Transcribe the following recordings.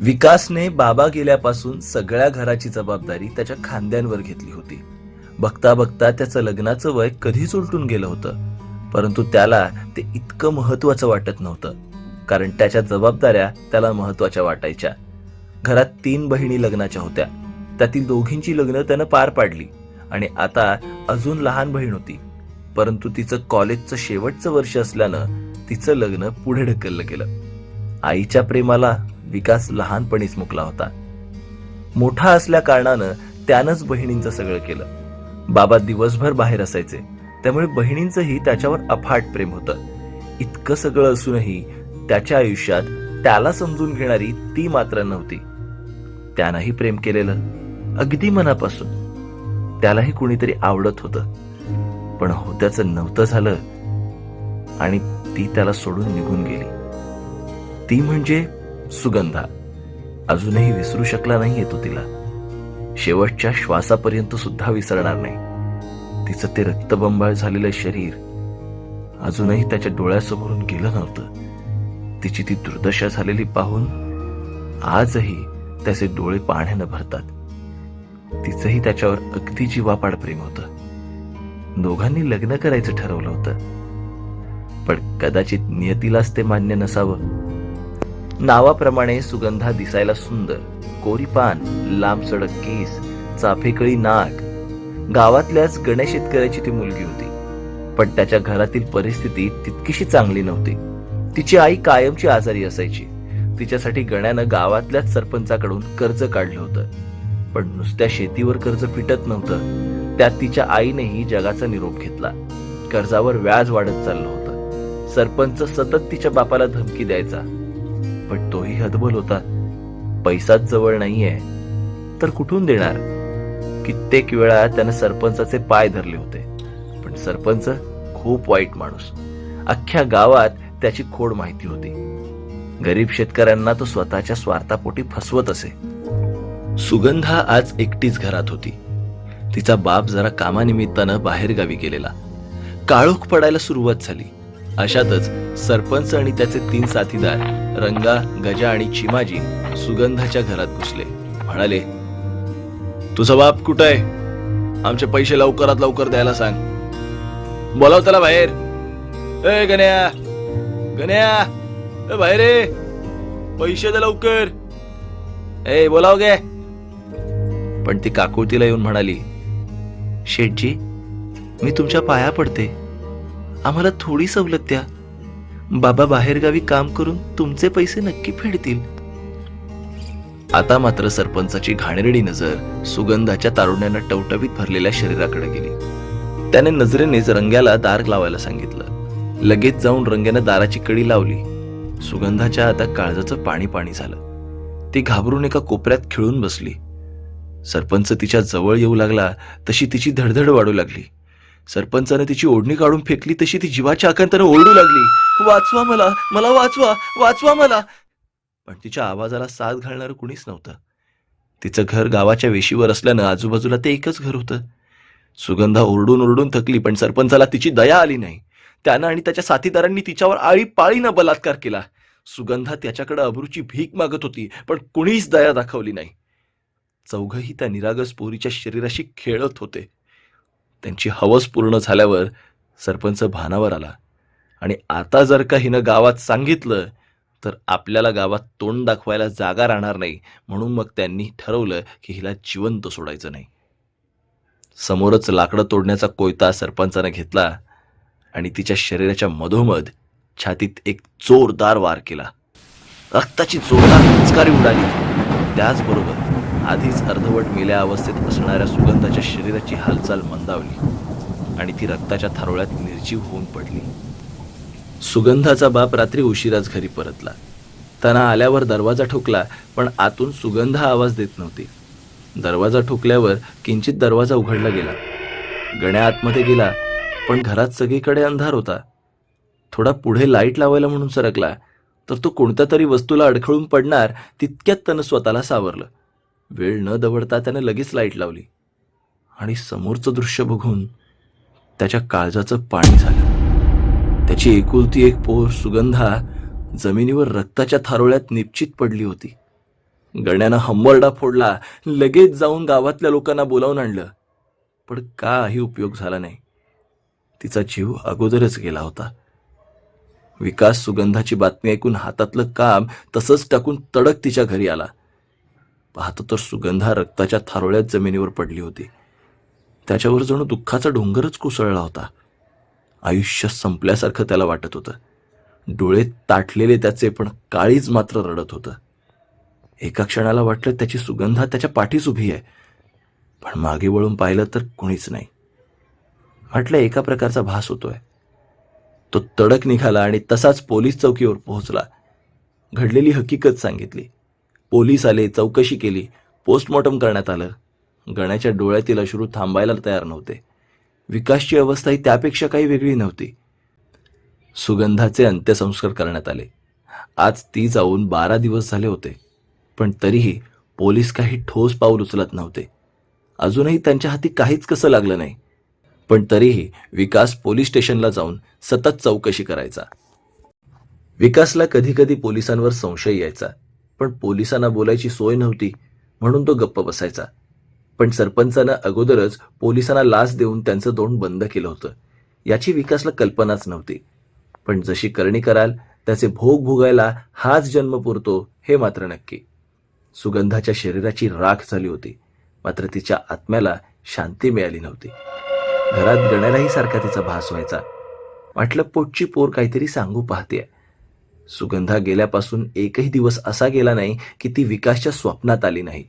विकासने बाबा गेल्यापासून सगळ्या घराची जबाबदारी त्याच्या खांद्यांवर घेतली होती. बघता बघता त्याचं लग्नाचं वय कधीच उलटून गेलं होतं परंतु त्याला ते इतकं महत्वाचं वाटत नव्हतं कारण त्याच्या जबाबदाऱ्या त्याला महत्त्वाच्या वाटायच्या. घरात तीन बहिणी लग्नाच्या होत्या. त्यातील दोघींची लग्न त्यानं पार पाडली आणि आता अजून लहान बहीण होती. परंतु तिचं कॉलेजचं शेवटचं वर्ष असल्यानं तिचं लग्न पुढे ढकललं गेलं. आईच्या प्रेमाला विकास लहानपणीच मुकला होता. मोठा असल्या कारणानं त्यानंच बहिणींचं सगळं केलं. बाबा दिवसभर बाहेर असायचे. त्यामुळे बहिणींचंही त्याच्यावर अफाट प्रेम होतं. इतकं सगळं असूनही त्याच्या आयुष्यात त्याला समजून घेणारी ती मात्र नव्हती. त्यानंही प्रेम केलेलं. अगदी मनापासून. त्यालाही कुणीतरी आवडत होतं. पण होत्याचं नव्हतं झालं. आणि ती त्याला सोडून निघून गेली. ती म्हणजे सुगंधा. अजूनही विसरू शकला नाहीये तो तिला. शेवटच्या श्वासापर्यंत सुद्धा विसरणार नाही. तिचं ते रक्तबंबाळ झालेलं शरीर अजूनही त्याच्या डोळ्यासमोरून गेलं नव्हतं. तिची ती दुर्दशा झालेली पाहून आजही त्याचे डोळे पाण्यानं भरतात. तिचंही त्याच्यावर अगदी जीवापाड प्रेम होतं. दोघांनी लग्न करायचं ठरवलं होतं. पण कदाचित नियतीलाच ते मान्य नसावं. नावाप्रमाणे सुगंधा दिसायला सुंदर. कोरी पान लांब सडक केस चाफेकळी नाक. गावातल्याच गणेश शेतकऱ्याची ती मुलगी होती. पण त्याच्या घरातील परिस्थिती तितकीशी चांगली नव्हती. तिची आई कायमची आजारी असायची. तिच्यासाठी गण्यानं गावातल्याच सरपंचाकडून कर्ज काढलं होतं. पण नुसत्या शेतीवर कर्ज फिटत नव्हतं. त्यात तिच्या आईनेही जगाचा निरोप घेतला. कर्जावर व्याज वाढत चाललं होतं. सरपंच सतत तिच्या बापाला धमकी द्यायचा. पण तोही हतबल होता. पैसाच जवळ नाहीये तर कुठून देणार? कित्येक वेळा त्यानं सरपंचाचे पाय धरले होते पण सरपंच खूप वाईट माणूस. अख्ख्या गावात त्याची खोड माहिती होती. गरीब शेतकऱ्यांना तो स्वतःच्या स्वार्थापोटी फसवत असे. सुगंधा आज एकटीच घरात होती. तिचा बाप जरा कामानिमित्तानं बाहेरगावी गेलेला. काळोख पडायला सुरुवात झाली. अशातच सरपंच आणि त्याचे तीन साथीदार रंगा गजा आणि चिमाजी सुगंधाच्या घरात घुसले. म्हणाले तुझा बाप कुठं आहे? आमचे पैसे लवकरात लवकर द्यायला सांग. बोलाव त्याला बाहेर. ए गण्या गण्या ए बाहेर ए पैसे दे लवकर. ए बोलाव गे. पण ती काकुळतीला येऊन म्हणाली शेठजी मी तुमच्या पाया पडते. आम्हाला थोडी सवलत द्या. बाबा बाहेरगावी काम करून तुमचे पैसे नक्की फेडतील. आता मात्र सरपंचाची घाणेरडी नजर सुगंधाच्या तारुण्यानं टवटवीत भरलेल्या शरीराकडे गेली. त्याने नजरेनेच रंग्याला दार लावायला सांगितलं. लगेच जाऊन रंग्यानं दाराची कडी लावली. सुगंधाच्या आता काळजाचं पाणी पाणी झालं. ती घाबरून एका कोपऱ्यात खिळून बसली. सरपंच तिच्या जवळ येऊ लागला तशी तिची धडधड वाढू लागली. सरपंचाने तिची ओढणी काढून फेकली तशी ती जीवाच्या आकांतानं ओरडू लागली. वाचवा मला मला वाचवा वाचवा मला. पण तिच्या आवाजाला साथ घालणारं कुणीच नव्हतं. तिचं घर गावाच्या वेशीवर असल्यानं आजूबाजूला ते एकच घर होतं. सुगंधा ओरडून ओरडून थकली पण सरपंचाला तिची दया आली नाही. त्यानं आणि त्याच्या साथीदारांनी तिच्यावर आळीपाळीनं बलात्कार केला. सुगंधा त्याच्याकडे अब्रूची भीक मागत होती पण कुणीच दया दाखवली नाही. चौघही त्या निरागस पोरीच्या शरीराशी खेळत होते. त्यांची हवस पूर्ण झाल्यावर सरपंच भानावर आला. आणि आता जर का हिनं गावात सांगितलं तर आपल्याला गावात तोंड दाखवायला जागा राहणार नाही म्हणून मग त्यांनी ठरवलं की हिला जिवंत सोडायचं नाही. समोरच लाकडं तोडण्याचा कोयता सरपंचानं घेतला आणि तिच्या शरीराच्या मधोमध छातीत एक जोरदार वार केला. रक्ताची जोरदार पिचकारी उडाली. त्याचबरोबर आधीच अर्धवट मेल्या अवस्थेत असणाऱ्या सुगंधाच्या शरीराची हालचाल मंदावली आणि ती रक्ताच्या थारोळ्यात निर्जीव होऊन पडली. सुगंधाचा बाप रात्री उशिराच घरी परतला. त्यांना आल्यावर दरवाजा ठोकला पण आतून सुगंधा आवाज देत नव्हती. दरवाजा ठोकल्यावर किंचित दरवाजा उघडला गेला. गण्या आतमध्ये गेला पण घरात सगळीकडे अंधार होता. थोडा पुढे लाइट लावायला म्हणून सरकला तर तो कोणत्या तरी वस्तूला अडखळून पडणार तितक्यात त्यानं स्वतःला सावरलं. वेळ न दवडता त्यानं लगेच लाइट लावली. आणि समोरचं दृश्य बघून त्याच्या काळजाचं पाणी झालं. त्याची एकुलती एक पोर सुगंधा जमिनीवर रक्ताच्या थारोळ्यात निश्चित पडली होती. गण्यानं हंबरडा फोडला लगेच जाऊन गावातल्या लोकांना बोलावून आणलं. पण काही उपयोग झाला नाही. तिचा जीव अगोदरच गेला होता. विकास सुगंधाची बातमी ऐकून हातातलं काम तसंच टाकून तडक तिच्या घरी आला. पाहतो तर सुगंधा रक्ताच्या थारोळ्यात जमिनीवर पडली होती. त्याच्यावर जणू दुःखाचा डोंगरच कोसळला होता. आयुष्य संपल्यासारखं त्याला वाटत होतं. डोळे ताटलेले त्याचे पण काळीच मात्र रडत होतं. एका क्षणाला वाटलं त्याची सुगंधा त्याच्या पाठीच उभी आहे. पण मागे वळून पाहिलं तर कुणीच नाही. म्हटलं एका प्रकारचा भास होतोय. तो तडक निघाला आणि तसाच पोलीस चौकीवर पोहोचला. घडलेली हकीकत सांगितली. पोलीस आले चौकशी केली पोस्टमॉर्टम करण्यात आलं. गण्याच्या डोळ्यातील अश्रू थांबायला तयार नव्हते. विकासची अवस्था ही त्यापेक्षा काही वेगळी नव्हती. सुगंधाचे अंत्यसंस्कार करण्यात आले. आज ती जाऊन बारा दिवस झाले होते पण तरीही पोलीस काही ठोस पाऊल उचलत नव्हते. अजूनही त्यांच्या हाती काहीच कसं लागलं नाही. पण तरीही विकास पोलीस स्टेशनला जाऊन सतत चौकशी करायचा. विकासला कधीकधी पोलिसांवर संशय यायचा. पण पोलिसांना बोलायची सोय नव्हती म्हणून तो गप्प बसायचा. पण सरपंचानं अगोदरच पोलिसांना लाच देऊन त्यांचं तोंड बंद केलं होतं. याची विकासला कल्पनाच नव्हती. पण जशी करणी कराल त्याचे भोग भोगायला हाच जन्म पुरतो हे मात्र नक्की. सुगंधाच्या शरीराची राख झाली होती मात्र तिच्या आत्म्याला शांती मिळाली नव्हती. घरात गण्यालाही सारखा तिचा भास व्हायचा. वाटलं पोटची पोर काहीतरी सांगू पाहते सुगंधा गेल्यापासून एकही दिवस असा गेला नाही की ती विकासच्या स्वप्नात आली नाही.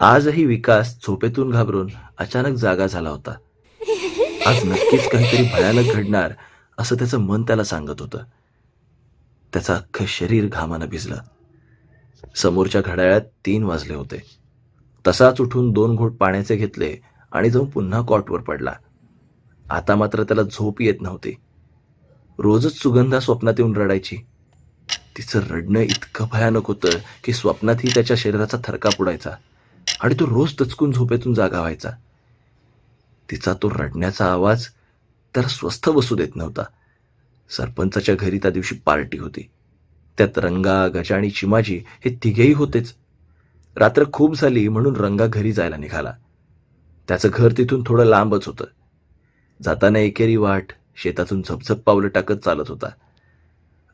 आजही विकास झोपेतून घाबरून अचानक जागा झाला होता. आज नक्कीच काहीतरी भयानक घडणार असं त्याचं मन त्याला सांगत होतं. त्याचं अख्खं शरीर घामानं भिजलं. समोरच्या घड्याळात तीन वाजले होते. तसाच उठून दोन घोट पाण्याचे घेतले आणि जाऊन पुन्हा कॉटवर पडला. आता मात्र त्याला झोप येत नव्हती. रोजच सुगंधा स्वप्नात येऊन रडायची. तिचं रडणं इतकं भयानक होतं की स्वप्नातही त्याच्या शरीराचा थरका पुडायचा आणि तो रोज टचकून झोपेतून जागा व्हायचा. तिचा तो रडण्याचा आवाज तर स्वस्थ बसू देत नव्हता. सरपंचाच्या घरी त्या दिवशी पार्टी होती. त्यात रंगा गजा आणि चिमाजी हे तिघेही होतेच. रात्र खूप झाली म्हणून रंगा घरी जायला निघाला. त्याचं घर तिथून थोडं लांबच होतं. जाताना एकेरी वाट शेतातून झपझप पावलं टाकत चालत होता.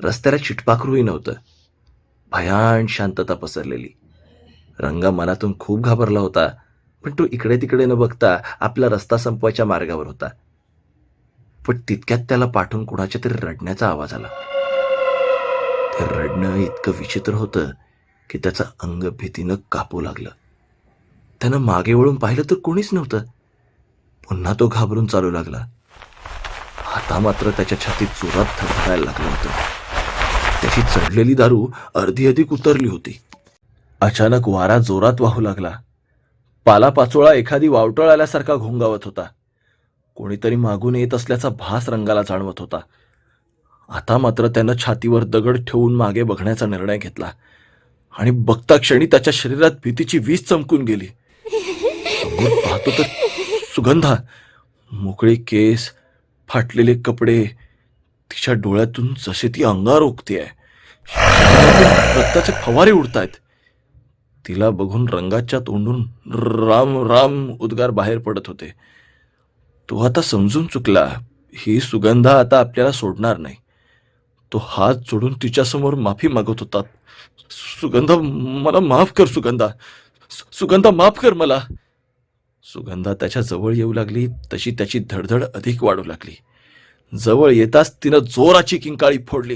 रस्त्याला चिटपाखरूही नव्हतं. भयान शांतता पसरलेली. रंगा मनातून खूप घाबरला होता पण तो इकडे तिकडे न बघता आपला रस्ता संपवायच्या मार्गावर होता. पण तितक्यात त्याला पाठवून कुणाच्या तरी रडण्याचा आवाज आला. ते रडणं इतकं विचित्र होतं की त्याचं अंग भीतीनं कापू लागलं. त्यानं मागे वळून पाहिलं तर कोणीच नव्हतं. पुन्हा तो घाबरून चालू लागला. आता मात्र त्याच्या छातीत जोरात थरथरायला लागलं होतं. त्याची चढलेली दारू अर्धी अधिक उतरली होती. अचानक वारा जोरात वाहू लागला. पालापाचोळा एखादी वावटळ आल्यासारखा घोंगावत होता. कोणीतरी मागून येत असल्याचा भास रंगाला जाणवत होता. आता मात्र त्यानं छातीवर दगड ठेवून मागे बघण्याचा निर्णय घेतला. आणि बघता क्षणी त्याच्या शरीरात भीतीची वीज चमकून गेली. पाहतो तर सुगंधा मोकळे केस फाटलेले कपडे तिच्या डोळ्यातून जसे ती अंगार ओकते रक्ताचे फवारे उडतायत. तिला बघून रंगाच्या तोंडून राम राम उद्गार बाहेर पडत होते. तो आता समजून चुकला ही सुगंधा आता आपल्याला सोडणार नाही. तो हात जोडून तिच्यासमोर माफी मागत होता. सुगंधा मला माफ कर सुगंधा. सुगंधा माफ कर मला. सुगंधा त्याच्याजवळ येऊ लागली तशी त्याची धडधड अधिक वाढू लागली. जवळ येताच तिनं जोराची किंकाळी फोडली.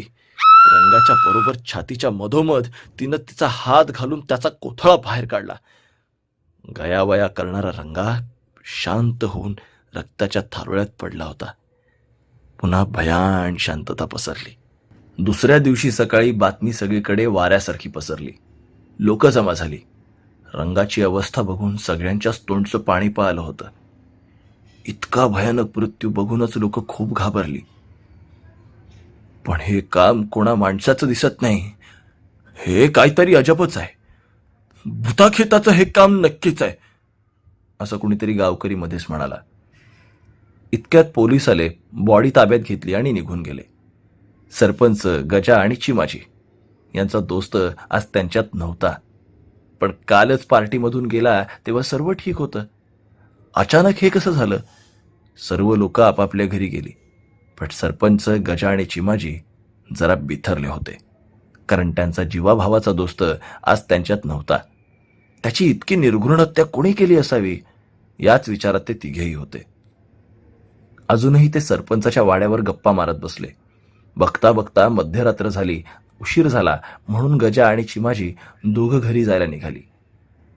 रंगाच्या बरोबर छातीच्या मधोमध तिनं तिचा हात घालून त्याचा कोथळा बाहेर काढला. गयावया करणारा रंगा शांत होऊन रक्ताच्या थारोळ्यात पडला होता. पुन्हा भयान शांतता पसरली. दुसऱ्या दिवशी सकाळी बातमी सगळीकडे वाऱ्यासारखी पसरली. लोक जमा झाली. रंगाची अवस्था बघून सगळ्यांच्याच तोंडचं पाणी पाहिलं होतं. इतका भयानक मृत्यू बघूनच लोक खूप घाबरली. पण हे काम कोणा माणसाचं दिसत नाही. हे काहीतरी अजबच आहे. भूताखेताचं हे काम नक्कीच आहे असं कुणीतरी गावकरी मध्येच म्हणाला. इतक्यात पोलीस आले बॉडी ताब्यात घेतली आणि निघून गेले. सरपंच गजा आणि चिमाजी यांचा दोस्त आज त्यांच्यात नव्हता. पण कालच पार्टीमधून गेला तेव्हा सर्व ठीक होतं. अचानक हे कसं झालं? सर्व लोक आपापल्या घरी गेली. पण सरपंच गजा आणि चिमाजी जरा बिथरले होते. कारण त्यांचा जीवाभावाचा दोस्त आज त्यांच्यात नव्हता. त्याची इतकी निर्घृण हत्या कोणी केली असावी? याच विचारात ते तिघेही होते. अजूनही ते सरपंचाच्या वाड्यावर गप्पा मारत बसले. बघता बघता मध्यरात्र झाली उशीर झाला म्हणून गजा आणि चिमाजी दोघं घरी जायला निघाली.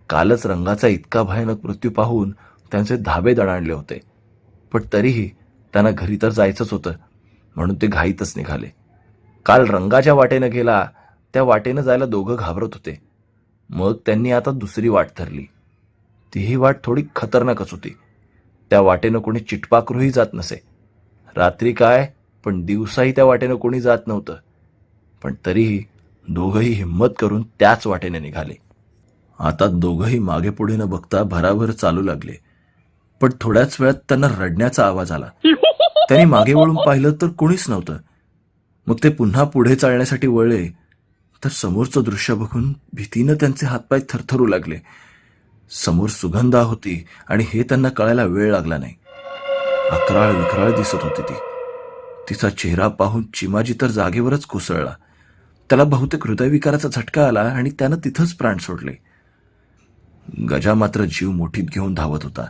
कालच रंगाचा इतका भयानक मृत्यू पाहून त्यांचे धाबे दणाणले होते. पण तरीही त्यांना घरी तर जायचंच होतं म्हणून ते घाईतच निघाले. काल रंगाच्या वाटेनं गेला त्या वाटेनं जायला दोघं घाबरत होते. मग त्यांनी आता दुसरी वाट धरली. तीही वाट थोडी खतरनाकच होती. त्या वाटेनं कोणी चिटपाकरूही जात नसे. रात्री काय पण दिवसाही त्या वाटेनं कोणी जात नव्हतं. पण तरीही दोघंही हिंमत करून त्याच वाटेने निघाले. आता दोघंही मागे पुढे न बघता भराभर चालू लागले. पण थोड्याच वेळात त्यांना रडण्याचा आवाज आला. त्यांनी मागे वळून पाहिलं तर कोणीच नव्हतं. मग ते पुन्हा पुढे चालण्यासाठी वळले. तर समोरचं दृश्य बघून भीतीनं त्यांचे हातपाय थरथरू लागले. समोर सुगंधा होती आणि हे त्यांना कळायला वेळ लागला नाही. अकराळ विकराळ दिसत होती ती. तिचा चेहरा पाहून चिमाजी तर जागेवरच कोसळला. त्याला बहुतेक हृदयविकाराचा झटका आला आणि त्यानं तिथंच प्राण सोडले. गजा मात्र जीव मोठीत घेऊन धावत होता.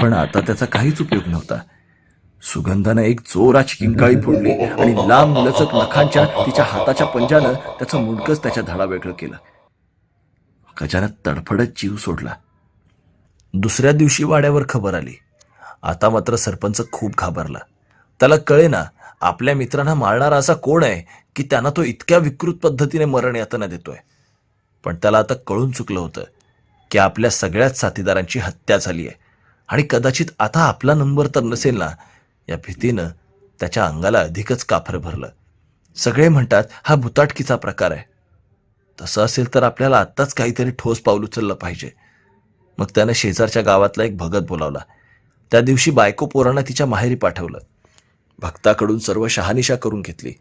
पण आता त्याचा काहीच उपयोग नव्हता. सुगंधानं एक जोराची किंकाळी फोडली आणि लांब लचक नखांच्या तिच्या हाताच्या पंजानं त्याचं मुंडकच त्याच्या धडावेगळं केलं. गजानं तडफडत जीव सोडला. दुसऱ्या दिवशी वाड्यावर खबर आली. आता मात्र सरपंच खूप घाबरला. त्याला कळेना आपल्या मित्रांना मारणारा असा कोण आहे की त्यांना तो इतक्या विकृत पद्धतीने मरण यातना देतोय. पण त्याला आता कळून चुकलं होतं की आपल्या सगळ्याच साथीदारांची हत्या झाली आहे. आणि कदाचित आता आपला नंबर तर नसेल ना या भीतीनं त्याच्या अंगाला अधिकच काफर भरलं. सगळे म्हणतात हा भुताटकीचा प्रकार आहे. तसं असेल तर आपल्याला आत्ताच काहीतरी ठोस पाऊल उचललं पाहिजे. मग त्यानं शेजारच्या गावातला एक भगत बोलावला. त्या दिवशी बायको पोरांना तिच्या माहेरी पाठवलं. भक्ताकडून सर्व शहानिशा करून घेतली.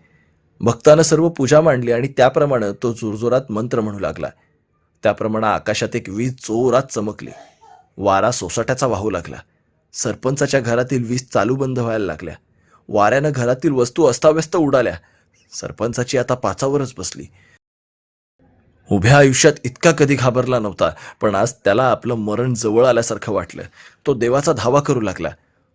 भक्तानं सर्व पूजा मांडली आणि त्याप्रमाणे तो जोरजोरात मंत्र म्हणू लागला. त्याप्रमाणे आकाशात एक वीज जोरात चमकली. वारा सोसाट्याचा वाहू लागला. सरपंचाच्या घरातील वीज चालू बंद व्हायला लागल्या. वाऱ्यानं घरातील वस्तू अस्ताव्यस्त उडाल्या. सरपंचाची आता पाचावरच बसली. उभ्या आयुष्यात इतका कधी घाबरला नव्हता पण आज त्याला आपलं मरण जवळ आल्यासारखं वाटलं. तो देवाचा धावा करू लागला.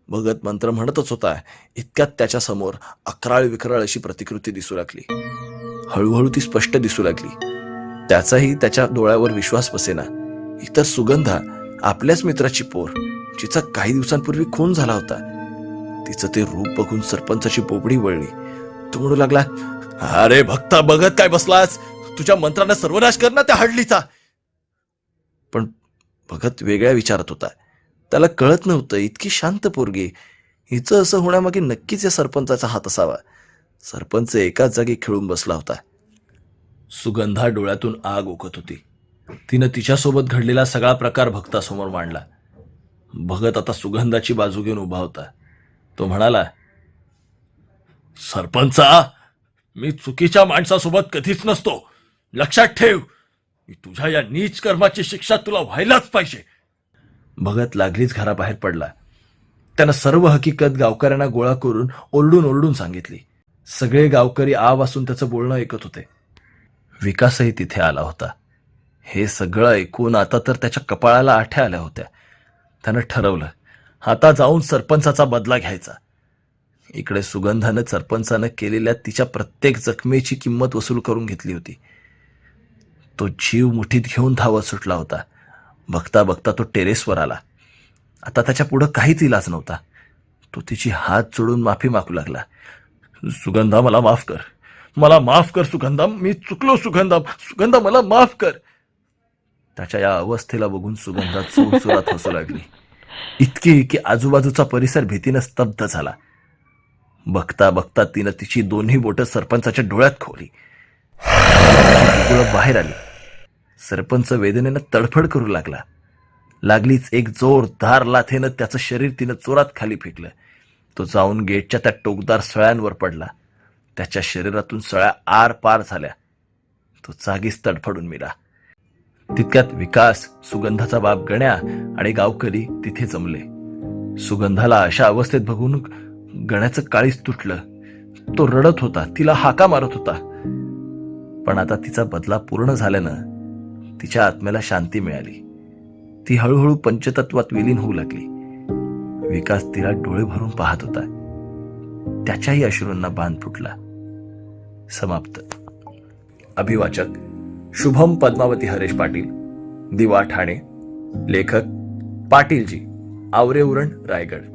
भगत मंत्र म्हणतच होता इतक्यात त्याच्यासमोर अकराळ विकराळ अशी प्रतिकृती दिसू लागली. हळूहळू ती स्पष्ट दिसू लागली. त्याचाही त्याच्या डोळ्यावर विश्वास बसेना. इतर सुगंधा आपल्याच मित्राची पोर जिचा काही दिवसांपूर्वी खून झाला होता. तिचं ते रूप बघून सरपंचाची बोबडी वळली. तो म्हणू लागला अरे भक्ता बघत काय बसलास? तुझ्या मंत्रानं सर्वनाश कर ना त्या हडलीचा. पण भगत वेगळ्या विचारात होता. त्याला कळत नव्हतं इतकी शांत पोरगी. हिचं असं होण्यामागे नक्कीच या सरपंचाचा हात असावा. सरपंच एकाच जागी खेळून बसला होता. सुगंधा डोळ्यातून आग ओकत होती. तिनं तिच्यासोबत घडलेला सगळा प्रकार भक्तासमोर मांडला. भगत आता सुगंधाची बाजू घेऊन उभा होता. तो म्हणाला सरपंचा मी चुकीच्या माणसासोबत कधीच नसतो. लक्षात ठेव. तुझ्या या नीच कर्माची शिक्षा तुला व्हायलाच पाहिजे. भगत लागलीच घराबाहेर पडला. त्यानं सर्व हकीकत गावकऱ्यांना गोळा करून ओरडून ओरडून सांगितली. सगळे गावकरी आ वासून त्याचं बोलणं ऐकत होते. विकासही तिथे आला होता. हे सगळं ऐकून आता तर त्याच्या कपाळाला आठ्या आल्या होत्या. त्यानं ठरवलं आता जाऊन सरपंचाचा बदला घ्यायचा. इकडे सुगंधानं सरपंचानं केलेल्या तिच्या प्रत्येक जखमेची किंमत वसूल करून घेतली होती. तो जीव मुठीत घेऊन धावत सुटला होता. बघता बघता तो टेरेसवर आला. आता त्याच्या पुढं काहीच इलाज नव्हता. तो तिची हात जोडून माफी मागू लागला. सुगंधा मला माफ कर. मला माफ कर सुगंधा. मी चुकलो सुगंधा. सुगंधा मला माफ कर. त्याच्या या अवस्थेला बघून सुगंधा चोरचोरात हसू लागली. इतकी की आजूबाजूचा परिसर भीतीनं स्तब्ध झाला. बघता बघता तिनं तिची दोन्ही बोटं सरपंचाच्या डोळ्यात खोली. बाहेर आली. सरपंच वेदनेनं तडफड करू लागला. लागलीच एक जोरदार लाथेनं त्याचं शरीर तिनं चोरात खाली फेकलं. तो जाऊन गेटच्या त्या टोकदार सळ्यांवर पडला. त्याच्या शरीरातून सळ्या आर पार झाल्या. तो जागीच तडफडून मिला. तितक्यात विकास सुगंधाचा बाप गण्या आणि गावकरी तिथे जमले. सुगंधाला अशा अवस्थेत बघून गण्याचं काळीच तुटलं. तो रडत होता तिला हाका मारत होता. पण आता तिचा बदला पूर्ण झाल्यानं तिच्या आत्म्याला शांती मिळाली. ती हळूहळू पंचतत्वात विलीन होऊ लागली. विकास तिला डोळे भरून पाहत होता. त्याच्याही अश्रूंना बांध फुटला. समाप्त. अभिवाचक. शुभम पद्मावती हरेश पाटील. दिवा ठाणे. लेखक पाटीलजी. आवरे उरण रायगड.